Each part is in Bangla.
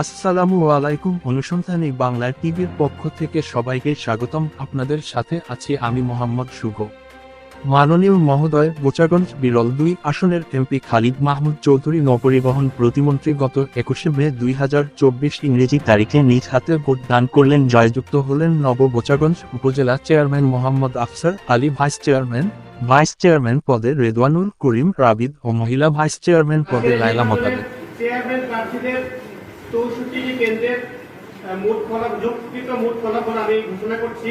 আসসালামু আলাইকুম অনুসন্ধানী বাংলা টিভির পক্ষ থেকে সবাইকে স্বাগতম। আপনাদের সাথে আছি আমি মোহাম্মদ শুভ। মাননীয় মহোদয় বোচাগঞ্জ বিরল দুই আসনের এমপি খালিদ মাহমুদ চৌধুরী নৌপরিবহন প্রতিমন্ত্রী গত একুশে মে দুই হাজার চব্বিশ ইংরেজি তারিখে নিজ হাতে ভোট দান করলেন। জয়যুক্ত হলেন নব বোচাগঞ্জ উপজেলা chairman Mohammad Afsar Ali, vice chairman vice chairman পদে রেদওয়ানুল করিম, রাবিদ ও মহিলা ভাইস চেয়ারম্যান পদে লাইলা মোতাবেক। চেয়ারম্যান প্রার্থীদের চৌষট্টিটি কেন্দ্রের মোট ফলাফল যোগকৃত মোট ফলাফল আমি ঘোষণা করছি।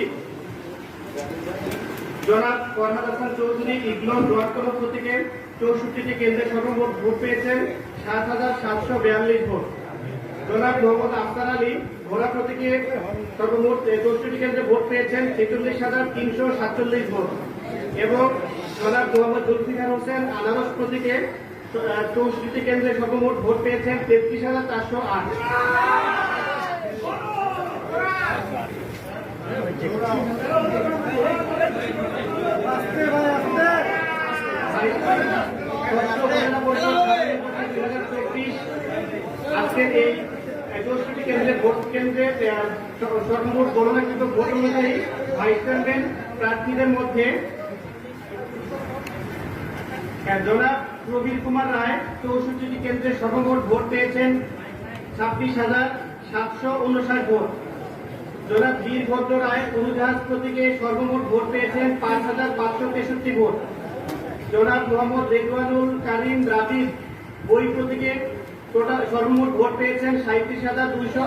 জনাব ফরহাদ হাসান চৌধুরী ইগলন রোয়ারকল প্রতীকে চৌষট্টিটি কেন্দ্রে সর্বমোট ভোট পেয়েছেন সাত হাজার সাতশো বিয়াল্লিশ ভোট। জনাব মোহাম্মদ আফতার আলী ঘোড়া প্রতীকে সর্বমোট চৌষট্টি কেন্দ্রে ভোট পেয়েছেন ছেচল্লিশ হাজার তিনশো সাতচল্লিশ ভোট। এবং জনাব মোহাম্মদ জুলফিকার হোসেন আনারস প্রতীকে চৌষট্টি কেন্দ্রে সর্বমোট ভোট পেয়েছেন তেত্রিশ হাজার চারশো আট। এই চৌষট্টি কেন্দ্রে ভোট কেন্দ্রে সর্বমোট গণনাকৃত ভোট অনুযায়ী ভাইস চেয়ারম্যান প্রার্থীদের মধ্যে জনাব প্রবীর কুমার রায় চৌষট্টি কেন্দ্রে সর্বমোট ভোট পেয়েছেন ছাব্বিশ হাজার সাতশো উনষাট ভোট। জনাব বীরভদ্র রায় অনুজাহাজ প্রতীকে সর্বমোট ভোট পেয়েছেন পাঁচ হাজার পাঁচশো তেষট্টি ভোট। জনাব মোহাম্মদ রেদওয়ানুল কারিম রাবিদ বই প্রতীকে টোটাল সর্বমোট ভোট পেয়েছেন সাঁত্রিশ হাজার দুইশো